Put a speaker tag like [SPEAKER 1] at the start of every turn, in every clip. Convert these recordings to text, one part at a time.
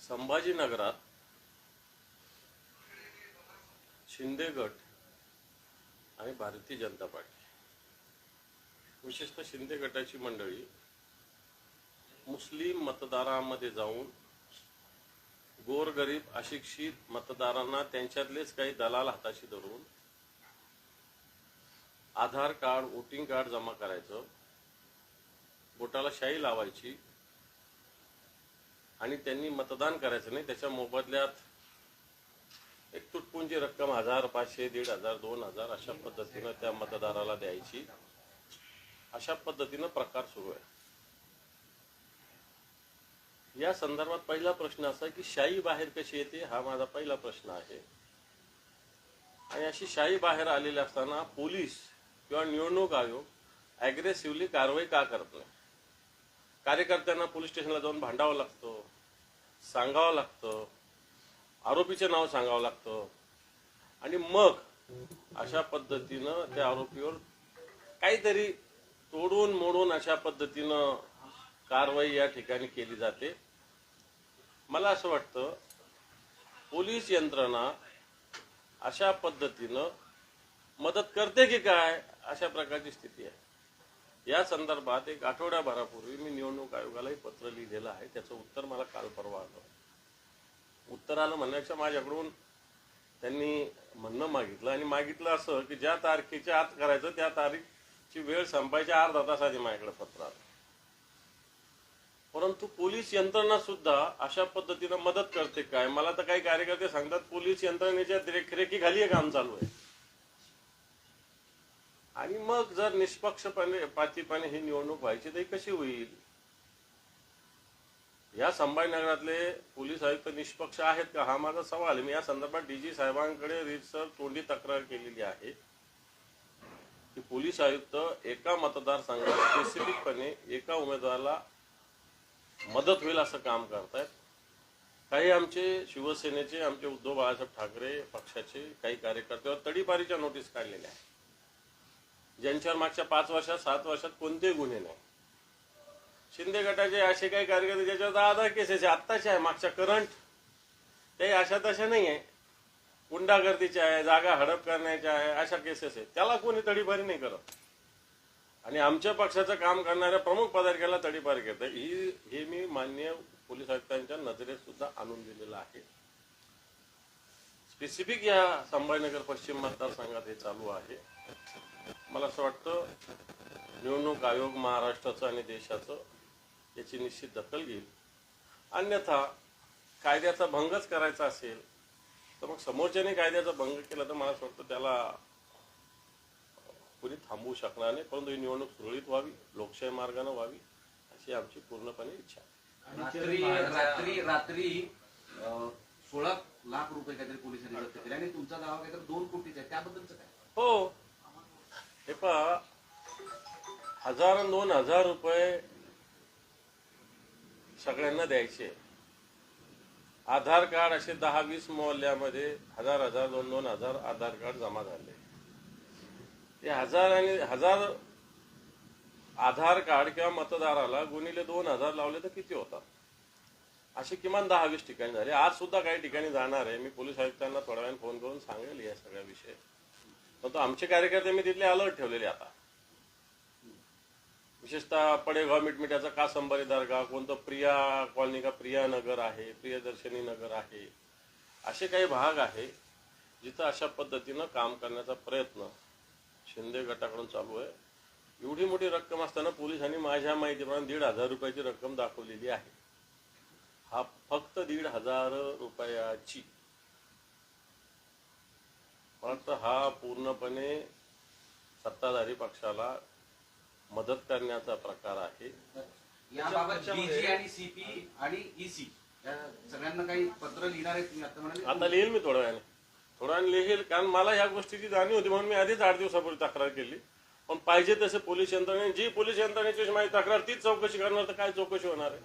[SPEAKER 1] संभाजीनगरात शिंदे गट आणि भारतीय जनता पार्टी विशेषतः शिंदे गटाची मंडळी मुस्लिम मतदारांमध्ये जाऊन गोरगरीब अशिक्षित मतदारांना त्यांच्यातलेच काही दलाल हाताशी धरून आधार कार्ड वोटिंग कार्ड जमा करायचं. बोटाला शाई लावायची. आणि त्यांनी मतदान करायचं नाही त्याच्या मोबदल्यात एक तुटपुंजी रक्कम हजार पाचशे दीड हजार दोन हजार अशा पद्धतीनं त्या मतदाराला द्यायची. अशा पद्धतीनं प्रकार सुरू आहे. या संदर्भात पहिला प्रश्न असा की शाई बाहेर कशी येते हा माझा पहिला प्रश्न आहे. आणि अशी शाई बाहेर आलेली असताना पोलीस किंवा निवडणूक आयोग ॲग्रेसिव्हली कारवाई का करत नाही? कार्यकर्त्यांना पोलीस स्टेशनला जाऊन भांडावं लागतं सांगावं लागतं आरोपीचे नाव सांगावं लागतं. आणि मग अशा पद्धतीनं त्या आरोपीवर काहीतरी तोडून मोडून अशा पद्धतीनं कारवाई या ठिकाणी केली जाते. मला असं वाटतं पोलीस यंत्रणा अशा पद्धतीनं मदत करते की काय? अशा प्रकारची स्थिती आहे. या संदर्भात एक आठवड्याभरापूर्वी मी निवडणूक आयोगालाही पत्र लिहिलेलं आहे. त्याचं उत्तर मला काल परवा आलं. उत्तर आलं म्हणण्यापेक्षा माझ्याकडून त्यांनी म्हणणं मागितलं आणि मागितलं असं की ज्या तारखेच्या आत करायचं त्या तारीखची वेळ संपायच्या अर्धा तास आधी माझ्याकडे पत्र आलं. परंतु पोलीस यंत्रणा सुद्धा अशा पद्धतीनं मदत करते काय? मला तर काही कार्यकर्ते सांगतात पोलीस यंत्रणेच्या देखरेखीखाली हे काम चालू आहे. आणि मग जर निष्पक्षपणे पातीपणे ही निवडणूक व्हायची तर कशी होईल? या संभाजीनगरातले पोलीस आयुक्त निष्पक्ष आहेत का? हा माझा सवाल आहे. मी या संदर्भात डीजी साहेबांकडे रीतसर तोंडी तक्रार केलेली आहे की पोलीस आयुक्त एका मतदारसंघात स्पेसिफिकपणे एका उमेदवाराला मदत होईल असं काम करतायत. काही आमचे शिवसेनेचे आमचे उद्धव बाळासाहेब ठाकरे पक्षाचे काही कार्यकर्त्यावर तडीपारीच्या नोटीस काढलेल्या आहेत. ज्यांच्यावर मागच्या पाच वर्षात सात वर्षात कोणतेही गुन्हे नाही. शिंदे गटाचे असे काही कार्यकर्ते ज्याच्यावर दहा दहा केसेस आहे आत्ताचे आहे मागच्या करंट. ते अशा तशा नाही आहे. गुंडागर्दीच्या आहे जागा हडप करण्याच्या आहे अशा केसेस आहे त्याला कोणी तडीपारी नाही करत. आणि आमच्या पक्षाचं काम करणाऱ्या प्रमुख पदाधिकाऱ्याला तडीपार करत. ही हे मी मान्य पोलीस आयुक्तांच्या नजरेत सुद्धा आणून दिलेलं आहे. स्पेसिफिक या संभाजीनगर पश्चिम मतदारसंघात हे चालू आहे. मला असं वाटतं निवडणूक आयोग महाराष्ट्राचं आणि देशाचं याची निश्चित दखल घेईल. अन्यथा कायद्याचा भंगच करायचा असेल तर मग समोरच्याने कायद्याचा भंग केला तर मला असं वाटतं त्याला कुणी थांबवू शकणार नाही. परंतु ही निवडणूक सुरळीत व्हावी लोकशाही मार्गाने व्हावी अशी आमची पूर्णपणे इच्छा आहे.
[SPEAKER 2] रात्री रात्री सोळा लाख रुपये काहीतरी पोलिसांनी जप्त केले आणि तुमचा दावा काहीतरी दोन कोटीचा आहे. त्याबद्दलचं काय?
[SPEAKER 1] हो. हे पहा हजार आणि दोन हजार रुपये सगळ्यांना द्यायचे. आधार कार्ड असे दहा वीस मोहल्ल्यामध्ये हजार हजार दोन दोन हजार आधार कार्ड जमा झाले. ते हजार आणि हजार आधार कार्ड किंवा मतदाराला गुणिले दोन हजार लावले तर किती होतात? असे किमान दहा वीस ठिकाणी झाले. आज सुद्धा काही ठिकाणी जाणार आहे. मी पोलीस आयुक्तांना थोड्या वेळाने फोन करून सांगेल या सगळ्या विषय. परंतु आमचे कार्यकर्ते मी तिथले अलर्ट ठेवलेले आता. विशेषतः पडेगाव मिटमिट्याचा कासंबरी दर्गा कोणतं प्रिया कॉलनी का प्रिया नगर आहे प्रियदर्शनी नगर आहे असे काही भाग आहे जिथं अशा पद्धतीनं काम करण्याचा प्रयत्न शिंदे गटाकडून चालू आहे. एवढी मोठी रक्कम असताना पोलिसांनी माझ्या माहितीप्रमाणे दीड हजार रुपयाची रक्कम दाखवलेली आहे. हा फक्त दीड हजार रुपयाची वाटतं हा पूर्णपणे सत्ताधारी पक्षाला मदत करण्याचा प्रकार आहे.
[SPEAKER 2] याबाबत डीजी आणि सीपी आणि ईसी या सगळ्यांना काही पत्र लिहिणार आहे तुम्ही आता म्हणाले?
[SPEAKER 1] आता लिहिल मी थोड्या वेळाने. थोड्या वेळाने लिहिल कारण मला ह्या गोष्टीची जाणीव होती म्हणून मी आधीच आठ दिवसापूर्वी तक्रार केली. पण पाहिजे तसे पोलीस यंत्रणे जी पोलीस यंत्रणेची माझी तक्रार तीच चौकशी करणार तर काय चौकशी होणार आहे?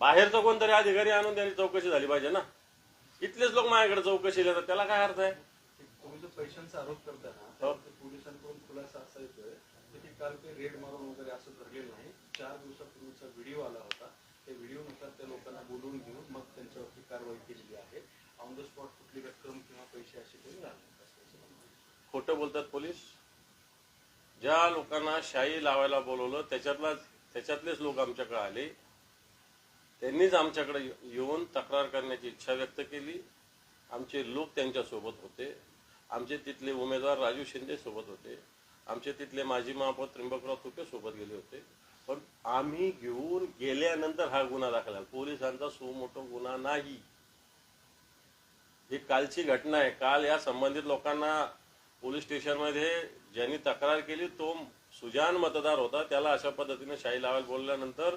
[SPEAKER 1] बाहेरचा कोणतरी अधिकारी आणून त्यांनी चौकशी झाली पाहिजे ना? इथलेच लोक माझ्याकडे चौकशी येतात त्याला काय अर्थ आहे?
[SPEAKER 3] पैशांचा आरोप करताय ना
[SPEAKER 1] हो.
[SPEAKER 3] त्यामध्ये पोलिसांकडून खुलासा असा येतोय की काल ते रेड मारून वगैरे असं धरलेलं नाही. चार दिवसापूर्वीचा व्हिडिओ आला होता. त्या व्हिडिओनुसार त्या लोकांना बोलवून घेऊन मग त्यांच्यावरती कारवाई केलेली आहे. ऑन द स्पॉट कुठली रक्कम किंवा पैसे असे म्हणणं आहे.
[SPEAKER 1] खोटं बोलतात पोलीस? ज्या लोकांना शाई लावायला बोलवलं त्याच्यातला त्याच्यातलेच लोक आमच्याकडे आले. त्यांनीच आमच्याकडे येऊन तक्रार करण्याची इच्छा व्यक्त केली. आमचे लोक त्यांच्यासोबत होते. आमचे तिथले उमेदवार राजू शिंदे सोबत होते. आमचे तिथले माजी महापौर त्र्यंबकराव तुपे सोबत गेले होते. पण आम्ही घेऊन गेल्यानंतर हा गुन्हा दाखल झाला. पोलिसांचा सुमोठो गुन्हा नाही. ही कालची घटना आहे. काल या संबंधित लोकांना पोलीस स्टेशनमध्ये ज्यांनी तक्रार केली तो सुजान मतदार होता. त्याला अशा पद्धतीने शाई लावायला बोलल्यानंतर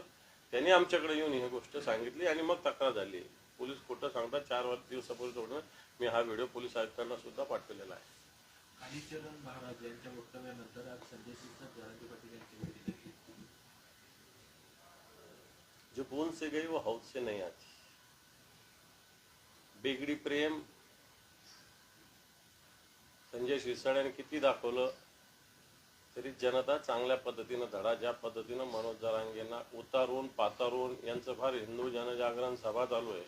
[SPEAKER 1] त्यांनी आमच्याकडे येऊन ही गोष्ट सांगितली आणि मग तक्रार झाली. पोलीस खोटं सांगतात चार वर्ष दिवसापूर्वी सोडून मी हा व्हिडिओ पोलीस आयुक्तांना सुद्धा पाठवलेला आहे.
[SPEAKER 4] कालीचरण महाराज यांच्या वक्तव्यानंतर आज संजय सिंग जयंती पाटील यांची भेटी घेतली.
[SPEAKER 1] जो बूंद से गई वो हौद से नहीं आती. बेगडी प्रेम संजय शिरसाट्याने किती दाखवलं तरी जनता चांगल्या पद्धतीनं धडा ज्या पद्धतीनं मनोज जरांगेंना उतारून पातारून यांचं फार हिंदू जनजागरण सभा चालू आहे.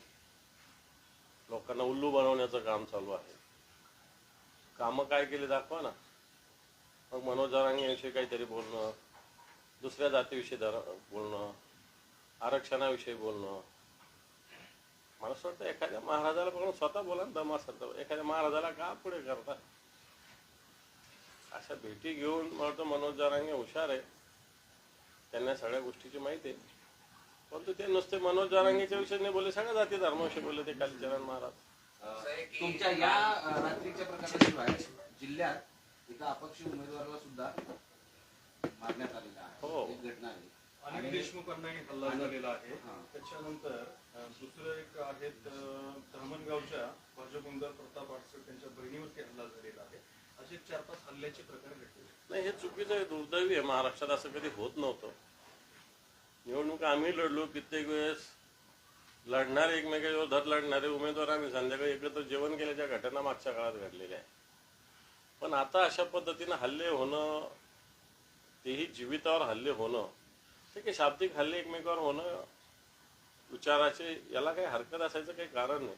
[SPEAKER 1] लोकांना उल्लू बनवण्याचं काम चालू आहे. कामं काय केली दाखवा ना. मग मनोज जरांगे काहीतरी बोलणं दुसऱ्या जातीविषयी धर बोलणं आरक्षणाविषयी बोलणं. मला असं वाटतं एखाद्या महाराजाला बघून स्वतः बोला ना दम असेल तर एखाद्या महाराजाला का पुढे करता? अशा भेटी घेऊन मला वाटतं मनोज जरांगे हुशार आहे. त्यांना सगळ्या गोष्टीची माहिती आहे. परंतु ते नुसते मनोज जरांगेच्या विषयी नाही बोलले सगळ्या जाती धर्माविषयी बोलले ते कालीचरण महाराज.
[SPEAKER 2] तुमच्या या अं, रात्रीच्या प्रकाराशिवाय जिल्ह्यात एका अपक्ष उमेदवाराला सुद्धा मारण्यात आलेला
[SPEAKER 1] हो.
[SPEAKER 2] आहे एक घटना आहे.
[SPEAKER 3] अनिल
[SPEAKER 2] आणि-
[SPEAKER 3] देशमुखांनाही हल्ला झालेला आहे.
[SPEAKER 2] हां.
[SPEAKER 3] त्याच्यानंतर अं, दुसरं एक आहेत अं, धामणगावच्या भाजप उमेदवार प्रताप आडसर त्यांच्या बहिणीवरती हल्ला झालेला आहे. असे चार पाच हल्ल्याचे प्रकार घडले
[SPEAKER 1] नाही हे चुकीचं आहे दुर्दैवी आहे. महाराष्ट्रात असं कधी होत नव्हतं. निवडणूक आम्ही लढलो कित्येक वेळेस लढणारे एकमेकांविरोधात लढणारे उमेदवार आम्ही संध्याकाळी एकत्र जेवण केल्याच्या घटना मागच्या काळात घडलेल्या आहे पण आता अशा पद्धतीनं हल्ले होणं तेही जीवितावर हल्ले होणं ते काही शाब्दिक हल्ले एकमेकावर होणं विचाराचे याला काही हरकत असायचं काही कारण नाही.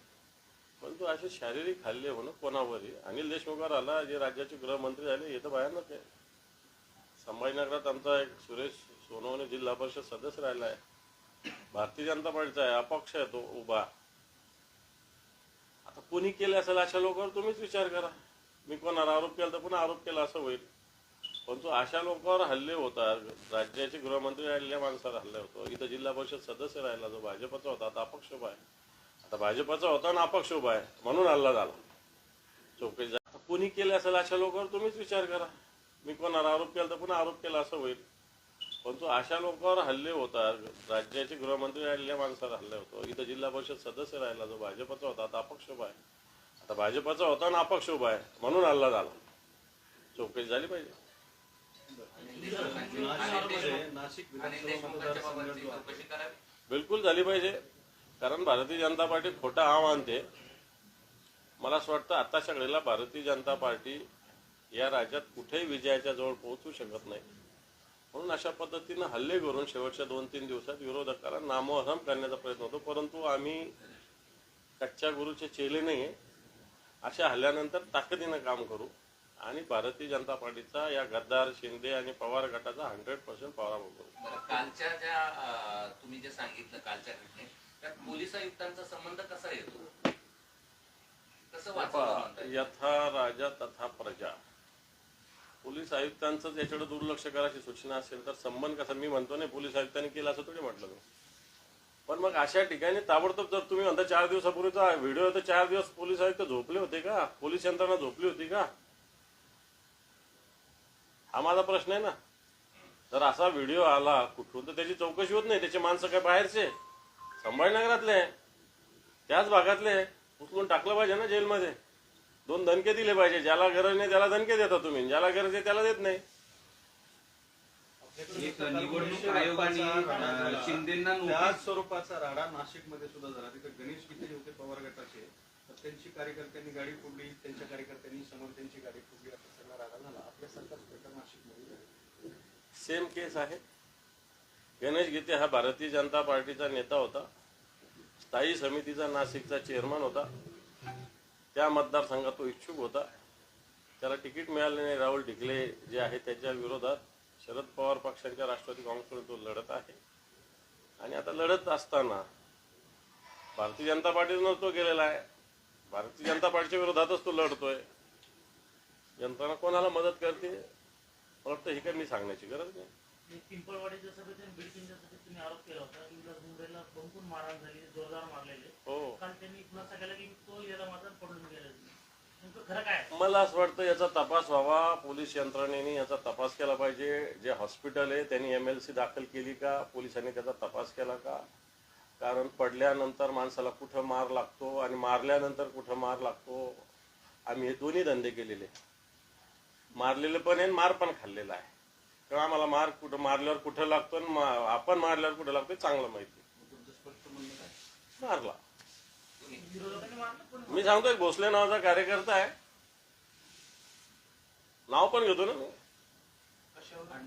[SPEAKER 1] परंतु असे शारीरिक हल्ले होणं कोणावरही अनिल देशमुखवर आला जे राज्याचे गृहमंत्री झाले हे तर भयानक आहे. संभाजीनगरात आमचा एक सुरेश सोनवणे जिल्हा परिषद सदस्य राहिला आहे. भारतीय जनता पार्टीचा आहे अपक्ष आहे तो उभा. आता कोणी केले असेल अशा लोकांवर तुम्हीच विचार करा. मी कोणावर आरोप केला तर पुन्हा आरोप केला असं होईल. परंतु अशा लोकांवर हल्ले होतात. राज्याचे गृहमंत्री राहिलेल्या माणसावर हल्ले होतो इथं जिल्हा परिषद सदस्य राहिला जो भाजपचा होता आता अपक्ष उभा आहे. आता भाजपचा होता आणि अपक्ष उभा आहे म्हणून हल्ला झाला. चौकशी आता कोणी केले असेल अशा लोकांवर तुम्हीच विचार करा. मी कोणावर आरोप केला तर पुन्हा आरोप केला असं होईल. परंतु अशा लोकांवर हल्ले होतात. राज्याचे गृहमंत्री राहिलेल्या माणसावर हल्ले होतो. इथं जिल्हा परिषद सदस्य राहिला जो भाजपचा होता आता अपक्ष उभा आहे. आता भाजपचा होता आणि अपक्ष उभा आहे म्हणून हल्ला झाला. चौकशी झाली पाहिजे. बिलकुल झाली पाहिजे. कारण भारतीय जनता पार्टी खोटा आव आणते मला असं वाटतं आताच्या घडीला भारतीय जनता पार्टी या राज्यात कुठेही विजयाच्या जवळ पोहोचू शकत नाही. म्हणून अशा पद्धतीनं हल्ले करून शेवटच्या दोन तीन दिवसात विरोधकाला नामोहरम करण्याचा प्रयत्न होतो. परंतु आम्ही कच्च्या गुरुचे चेले नाही आहे अशा हल्ल्यानंतर ताकदीनं काम करू. आणि भारतीय जनता पार्टीचा या गद्दार शिंदे आणि पवार गटाचा हंड्रेड पर्सेंट पराभव करू.
[SPEAKER 5] कालच्या ज्या तुम्ही जे सांगितलं कालच्या घटनेत त्यात पोलीस आयुक्तांचा संबंध कसा येतो? कसं?
[SPEAKER 1] यथा राजा तथा प्रजा. पोलीस आयुक्तांचं याच्याकडे दुर्लक्ष करायची सूचना असेल तर संबंध कसा? मी म्हणतो नाही पोलीस आयुक्तांनी केला असं थोडी म्हटलं पण मग अशा ठिकाणी ताबडतोब जर तुम्ही म्हणता चार दिवसापूर्वीचा व्हिडिओ तर चार दिवस पोलीस आयुक्त झोपले होते का? पोलीस यंत्रणा झोपली होती का? हा माझा प्रश्न आहे ना. जर असा व्हिडिओ आला कुठून तर त्याची चौकशी होत नाही त्याचे माणसं काय बाहेरचे? संभाजीनगरातले त्याच भागातले उचलून टाकलं पाहिजे ना जेलमध्ये. दोन दणके दिले पाहिजे. ज्याला गरज नाही त्याला दणके देता तुम्ही. ज्याला गरज आहे त्याला देत नाही.
[SPEAKER 2] एक निवडणूक आयोगाने अं, शिंदेंना नोटीस
[SPEAKER 3] त्याच स्वरूपाचा राडा नाशिकमध्ये सुद्धा झाला. तिथे गणेश गीते होते पवार गटाचे. तर त्यांची कार्यकर्त्यांनी गाडी फोडली त्यांच्या कार्यकर्त्यांनी समोर त्यांची गाडी फोडली. असा सगळा राडा झाला. आपल्या सरकार नाशिकमध्ये झाली.
[SPEAKER 1] सेम केस आहे. गणेश गीते हा भारतीय जनता पार्टीचा नेता होता. स्थायी समितीचा नाशिकचा चेअरमन होता. त्या मतदारसंघात तो इच्छुक होता. त्याला तिकीट मिळाले नाही. राहुल ढिकले जे आहे त्याच्या विरोधात शरद पवार पक्षाच्या राष्ट्रवादी काँग्रेसकडे तो लढत आहे. आणि आता लढत असताना भारतीय जनता पार्टीनं तो गेलेला आहे. भारतीय जनता पार्टीच्या विरोधातच तो लढतोय. जनताना कोणाला मदत करते? मला वाटतं हे काही मी सांगण्याची गरज नाही.
[SPEAKER 6] पिंपळवाडीच्या सभेत आणि बीडकिनच्या सभेत तुम्ही आरोप केला होता की विलास मुंबईला बंकून मारहाण झाली जोरदार मारलेले.
[SPEAKER 1] हो.
[SPEAKER 6] काल त्यांनी खुलासा केला की
[SPEAKER 1] मला असं वाटतं याचा तपास व्हावा. पोलीस यंत्रणेने याचा तपास केला पाहिजे. जे हॉस्पिटल आहे त्यांनी एम एल सी दाखल केली का? पोलिसांनी त्याचा तपास केला का? कारण पडल्यानंतर माणसाला कुठं मार लागतो आणि मारल्यानंतर कुठं मार लागतो? आम्ही हे दोन्ही धंदे केलेले मारलेले पण आहे आणि मार पण खाल्लेला आहे. किंवा आम्हाला मार कुठं मारल्यावर कुठं लागतो आणि आपण मारल्यावर कुठं लागतो चांगलं माहिती मारला.
[SPEAKER 6] मी सांगतो एक
[SPEAKER 1] मी सांगतोय भोसले नावाचा कार्यकर्ता आहे. नाव पण घेतो ना मी.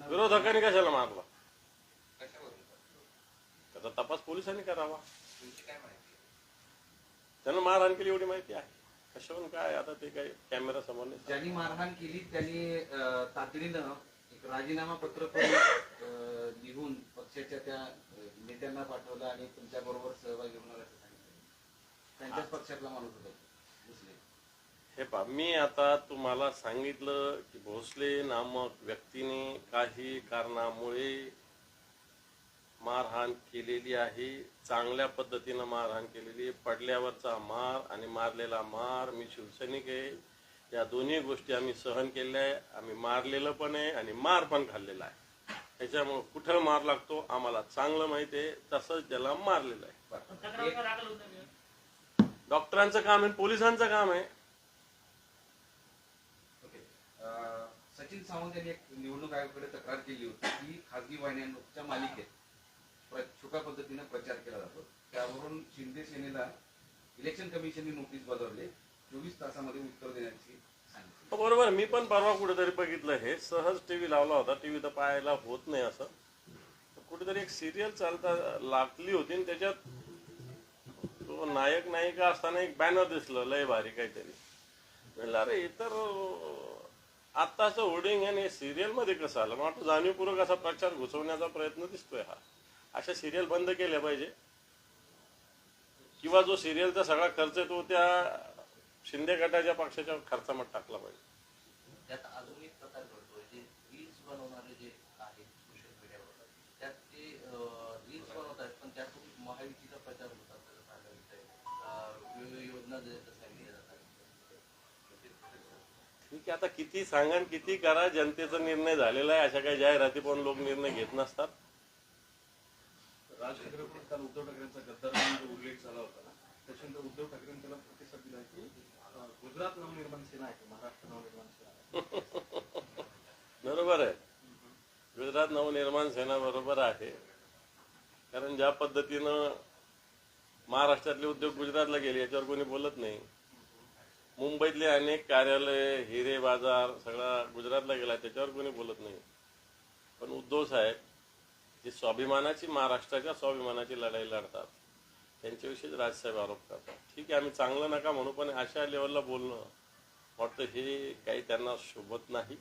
[SPEAKER 1] विरोधकांनी कशाला मारला? त्याचा तपास पोलिसांनी करावा. त्यांना मारहाण केली एवढी माहिती आहे. कशावरून काय आता ते काही कॅमेरा समोर नाही.
[SPEAKER 2] ज्यांनी मारहाण केली त्यांनी तातडीनं एक राजीनामा पत्र लिहून पक्षाच्या त्या नेत्यांना पाठवलं आणि तुमच्या बरोबर सहभागी होणार असं त्यांच्याच पक्षातला माणूस होता.
[SPEAKER 1] हे पहा मी आता तुम्हाला सांगितलं की भोसले नामक व्यक्तीने काही कारणामुळे मारहाण केलेली आहे. चांगल्या पद्धतीनं मारहाण केलेली आहे. पडल्यावरचा मार आणि मारलेला मार मी शिवसैनिक आहे. या दोन्ही गोष्टी आम्ही सहन केल्या आहे. आम्ही मारलेलं पण आहे आणि मार पण खाल्लेला आहे. त्याच्यामुळे कुठं मार लागतो आम्हाला चांगलं माहिती आहे. तसंच त्याला मारलेलं आहे. डॉक्टरांचं काम आहे पोलिसांचं काम आहे.
[SPEAKER 2] सचिन सावंत यांनी एक निवडणूक आयोगाकडे तक्रार केली होती की खासगी वाहिन्यांच्या मालिकेत छुप्या पद्धतीने प्रचार केला जातो. त्यावरून शिंदे सेनेला इलेक्शन कमिशनने नोटीस बजावली. चोवीस तासामध्ये उत्तर देण्याची
[SPEAKER 1] हो, बरोबर. मी पण परवा कुठेतरी बघितलं हे. सहज टीव्ही लावला होता. टीव्ही तर पाहायला होत नाही असं. तर कुठेतरी एक सिरियल चालता लागली होती. आणि त्याच्यात तो नायक नायिका असताना एक बॅनर दिसलं लय भारी काहीतरी. म्हणलं अरे हे तर आत्ताचं होर्डिंग आणि सिरियलमध्ये कसं आलं? मला वाटतं जाणीवपूर्वक असा प्रचार घुसवण्याचा प्रयत्न दिसतोय हा. अशा सिरियल बंद केल्या पाहिजे. किंवा जो सिरियलचा सगळा खर्च तो त्या शिंदे गटाच्या पक्षाच्या खर्चामध्ये टाकला पाहिजे.
[SPEAKER 5] त्यात अजून एक प्रकार जे रील्स बनवणारे जे आहेत सोशल मीडियावर त्यात ते रील्स बनवत आहेत पण त्यातून महायुतीचा प्रचार होता
[SPEAKER 1] ठीक आहे आता किती सांगा किती करा जनतेचा निर्णय झालेला आहे अशा काही जाहिराती पण लोक निर्णय घेत नसतात.
[SPEAKER 3] राज ठाकरेकडून काल उद्धव ठाकरेंचा गद्दार उल्लेख झाला होता ना त्याच्यानंतर उद्धव ठाकरेंनी त्याला प्रतिसाद दिला की गुजरात नवनिर्माण सेना आहे महाराष्ट्र नवनिर्माण सेना.
[SPEAKER 1] बरोबर आहे. गुजरात नवनिर्माण सेना बरोबर आहे. कारण ज्या पद्धतीनं महाराष्ट्रातले उद्योग गुजरातला गेले याच्यावर कोणी बोलत नाही. मुंबईतले अनेक कार्यालय हिरे बाजार सगळा गुजरातला गेला त्याच्यावर कोणी बोलत नाही. पण उद्धव साहेब जी स्वाभिमानाची महाराष्ट्राच्या स्वाभिमानाची लढाई लढतात त्यांच्याविषयीच राजसाहेब आरोप करतात. ठीक आहे आम्ही चांगलं नका म्हणू पण अशा लेवलला बोलणं वाटतं हे काही त्यांना शोभत नाही.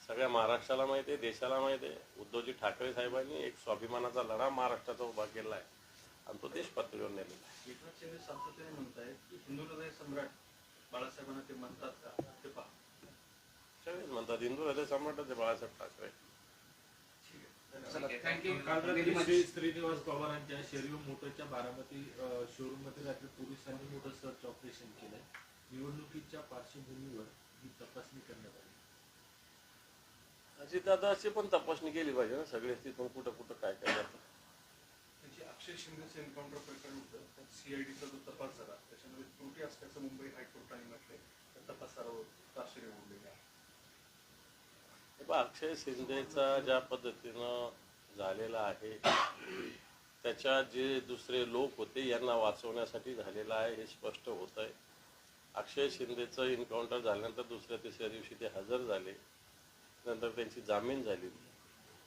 [SPEAKER 1] सगळ्या महाराष्ट्राला माहिती आहे देशाला माहिती आहे. उद्धवजी ठाकरे साहेबांनी एक स्वाभिमानाचा लढा महाराष्ट्राचा उभा केला आहे आणि तो देश पातळीवर नेलेला आहे
[SPEAKER 3] एकनाथ शिंदे सातत्याने म्हणतायत की हिंदू हृदय सम्राट बाळासाहेबांना ते म्हणतात का ते पहा
[SPEAKER 1] सगळेच म्हणतात हिंदू हृदय सम्राटच बाळासाहेब ठाकरे
[SPEAKER 4] श्रीनिवास पवारांच्या शेरवी मोटरच्या बारामती शोरूममध्ये रात्री पोलिसांनी मोठं सर्च ऑपरेशन केलंय निवडणुकीच्या पार्श्वभूमीवर ही तपासणी करण्यात आली
[SPEAKER 1] अजितदादाची पण तपासणी केली पाहिजे ना सगळे तिथून कुठं कुठं काय काय जातं
[SPEAKER 3] अक्षय शिंदेचं एन्काउंटर प्रकरण होतं. त्यात सीआयडीचा जो तपास झाला त्याच्यामध्ये त्रुटी असल्याचं मुंबई हायकोर्टाने म्हटले त्या तपासावर आश्चर्य उडलेले आहे
[SPEAKER 1] अक्षय शिंदेचा ज्या पद्धतीनं झालेला आहे त्याच्या जे दुसरे लोक होते यांना वाचवण्यासाठी झालेला आहे हे स्पष्ट होत आहे. अक्षय शिंदेचं एन्काउंटर झाल्यानंतर दुसऱ्या तिसऱ्या दिवशी ते हजर झाले. नंतर त्यांची जामीन झाली.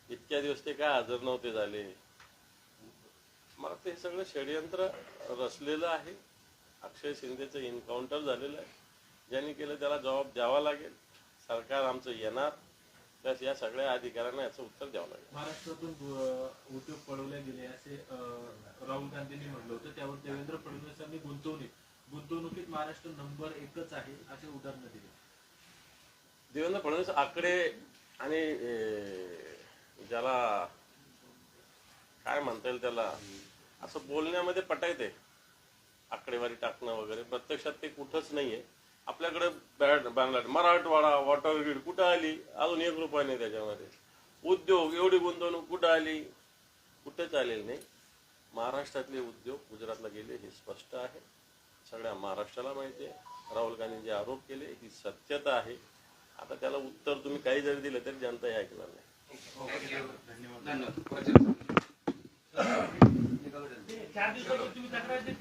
[SPEAKER 1] इतक्या दिवस ते काय हजर नव्हते झाले? मला ते सगळं षडयंत्र रचलेलं आहे. अक्षय शिंदेचं एन्काउंटर झालेलं आहे. ज्यांनी केलं त्याला जबाब द्यावा लागेल. सरकार आमचं येणार. प्लस या सगळ्या अधिकाऱ्यांना याचं उत्तर द्यावं लागेल.
[SPEAKER 4] महाराष्ट्रातून उद्योग पळवले गेले असे राहुल गांधींनी म्हटलं होतं. त्यावर देवेंद्र फडणवीसांनी गुंतवणूक गुंतवणुकीत महाराष्ट्र नंबर एकच आहे असे उदाहरणं दिले.
[SPEAKER 1] देवेंद्र फडणवीस आकडे आणि ज्याला काय म्हणता येईल त्याला? असं बोलण्यामध्ये पटायते. आकडेवारी टाकणं वगैरे. प्रत्यक्षात ते कुठंच नाहीये. आपल्याकडे बॅड बांगलाट मराठवाडा वॉटर ग्रीड कुठं आली? अजून एक रुपया नाही त्याच्यामध्ये. उद्योग एवढी गुंतवणूक कुठं आली? कुठेच आलेली नाही. महाराष्ट्रातले उद्योग गुजरातला गेले हे स्पष्ट आहे. सगळ्या महाराष्ट्राला माहिती आहे. राहुल गांधी जे आरोप केले ही सत्यता आहे. आता त्याला उत्तर तुम्ही काही जरी दिलं तरी जनता हे ऐकणार नाही.
[SPEAKER 2] धन्यवाद.
[SPEAKER 6] चार दिवसापूर्वी तुम्ही तक्रार दिली.